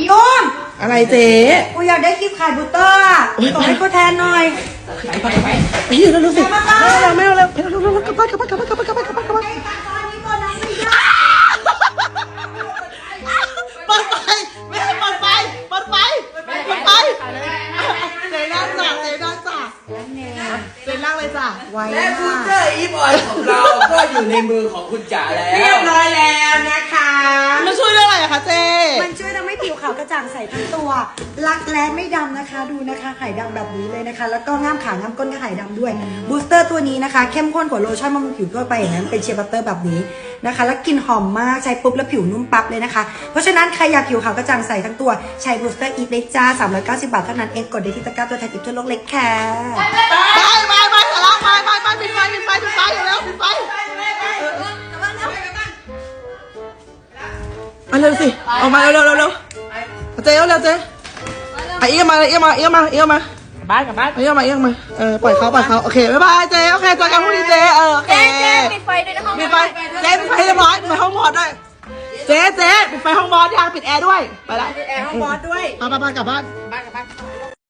อีอ้อมอะไรเจ๊กูอยากได้คลิปขายบูเตอร์อะส่งให้กูแทนหน่อย ไปยืนแล้วรู้สิไม่เอาแล้วไม่เอาแล้วไม่เอาแล้วกลับบ้านกลับบ้านกลับบ้านกลับบ้านกลับบ้านกลับบ้านกลับบ้านไอ้ตัดตอนนี้ก่อนนะไม่ได้เปิดไฟแม่เปิดไฟเปิดไฟเปิดไฟเจ๊นั่งจ้ะเจ๊นั่งจ้ะเจ๊นั่งเลยจ้ะไว้และบูเตอร์อีบอยของเราก็อยู่ในมือของคุณจ๋าแล้ว เรียบร้อยแล้วนะคะมันาวกระจ่างใสทั้งตัว รักแร้ไม่ดำนะคะ ดูนะคะไข่ดำแบบนี้เลยนะคะ แล้วก็ง่ามขาง่ามก้นก็ไข่ดำด้วย บูสเตอร์ตัวนี้นะคะ เข้มข้นกว่าโลชั่นบำรุงผิวทั่วไปอย่างนั้นเป็นเชียร์บัตเตอร์แบบนี้นะคะ แล้วกลิ่นหอมมากใช้ปุ๊บแล้วผิวนุ่มปั๊บเลยนะคะ เพราะฉะนั้นใครอยากผิวขาวกระจ่างใสทั้งตัวใช้บูสเตอร์อีทได้จ้า390 บาทเท่านั้นเองกดได้ที่ตะกร้าตัวแทนอีกทั่วโลกเล็กค่ะไปไปไปสาระไปไปไปปิดไฟปิดไฟปิดไฟอยู่แล้วปิดไฟเอาเร็วสิ ออกมาเร็วเร็วเร็ว เจ๊เร็วเร็วเจ๊ไอ้เอี้ยมาเอี้ยมาเอี้ยมาเอี้ยมาบ้านกับบ้านเอี้ยมาเอี้ยมาเออปล่อยเขาปล่อยเขาโอเคบ๊ายบายเจ๊โอเคเจอกันพรุ่งนี้เจ๊เออโอเคเจ๊ปิดไฟด้วยนะห้องปิดไฟเจ๊ปิดไฟให้เรียบร้อยปิดไฟห้องบอสด้วยเจ๊เจ๊ปิดไฟห้องบอสยังปิดแอร์ด้วยไปละแอร์ห้องบอสด้วยไปไปไปกลับบ้านบ้านกับบ้าน